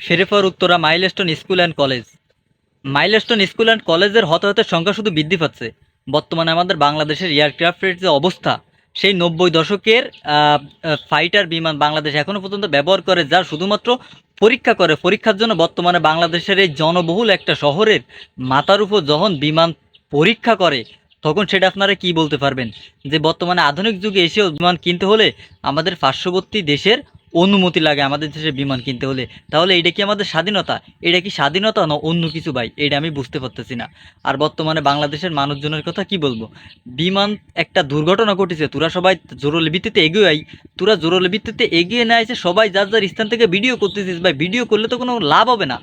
শেরেফার Uttara Milestone school and college. Milestone school and কলেজের হতাহতের সংখ্যা শুধু বৃদ্ধি পাচ্ছে। বর্তমানে আমাদের বাংলাদেশের এয়ারক্রাফটের যে অবস্থা, সেই নব্বই দশকের ফাইটার বিমান বাংলাদেশ এখনও পর্যন্ত ব্যবহার করে, যা শুধুমাত্র পরীক্ষা করে। পরীক্ষার জন্য বর্তমানে বাংলাদেশের এই জনবহুল একটা শহরের মাথার উপর যখন বিমান পরীক্ষা করে, তখন সেটা আপনারা কি বলতে পারবেন? যে বর্তমানে আধুনিক যুগে এসেও বিমান কিনতে হলে আমাদের পার্শ্ববর্তী দেশের অনুমতি লাগে আমাদের দেশে বিমান কিনতে হলে। তাহলে এটা কি আমাদের স্বাধীনতা? এটা কি স্বাধীনতা না অন্য কিছু ভাই? এটা আমি বুঝতে পারতেছি না। আর বর্তমানে বাংলাদেশের মানুষজনের কথা কি বলব? বিমান একটা দুর্ঘটনা ঘটেছে, তোরা সবাই জরুরি ভিত্তিতে এগিয়ে আই। তোরা জরুরি ভিত্তিতে এগিয়ে না এসে সবাই যার যার স্থান থেকে ভিডিও করতেছিস ভাই, ভিডিও করলে তো কোনো লাভ হবে না।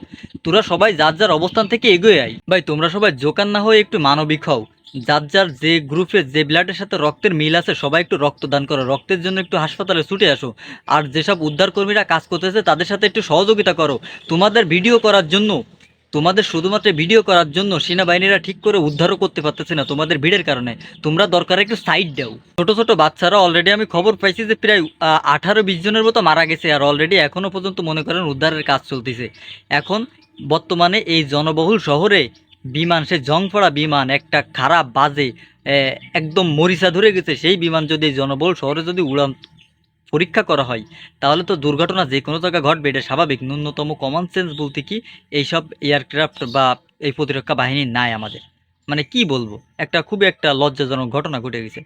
তোরা সবাই যার যার অবস্থান থেকে এগিয়ে আয়। ভাই, তোমরা সবাই জোকান না হয়ে একটু মানবিক হও। যার যার যে গ্রুপে যে ব্লাডের সাথে রক্তের মিল আছে, সবাই একটু রক্তদান করো। রক্তের জন্য একটু হাসপাতালে ছুটে আসো। আর যেসব উদ্ধারকর্মীরা কাজ করতেছে, তাদের সাথে একটু সহযোগিতা করো। তোমাদের ভিডিও করার জন্য তোমাদের শুধুমাত্র ভিডিও করার জন্য সেনাবাহিনীরা ঠিক করে উদ্ধারও করতে পারতেছে না তোমাদের ভিড়ের কারণে। তোমরা দরকার একটু সাইড দাও। ছোট ছোট বাচ্চারা অলরেডি আমি খবর পাইছি যে প্রায় আঠারো বিশ জনের মতো মারা গেছে আর অলরেডি এখনও পর্যন্ত মনে করেন উদ্ধারের কাজ চলতেছে। এখন বর্তমানে এই জনবহুল শহরে বিমান, সে জংপড়া বিমান একটা খারাপ বাজে একদম মরিচা ধরে গেছে। সেই বিমান যদি জনবহুল শহরে যদি উড়ান পরীক্ষা করা হয়। তাহলে তো দুর্ঘটনা যে কোনো জায়গায় ঘটবে, এটা স্বাভাবিক। ন্যূনতম কমন সেন্স বলতে কি, এইসব এয়ারক্রাফট বা এই প্রতিরক্ষা বাহিনী নাই আমাদের। মানে কি বলব? একটা খুবই একটা লজ্জাজনক ঘটনা ঘটে গেছে।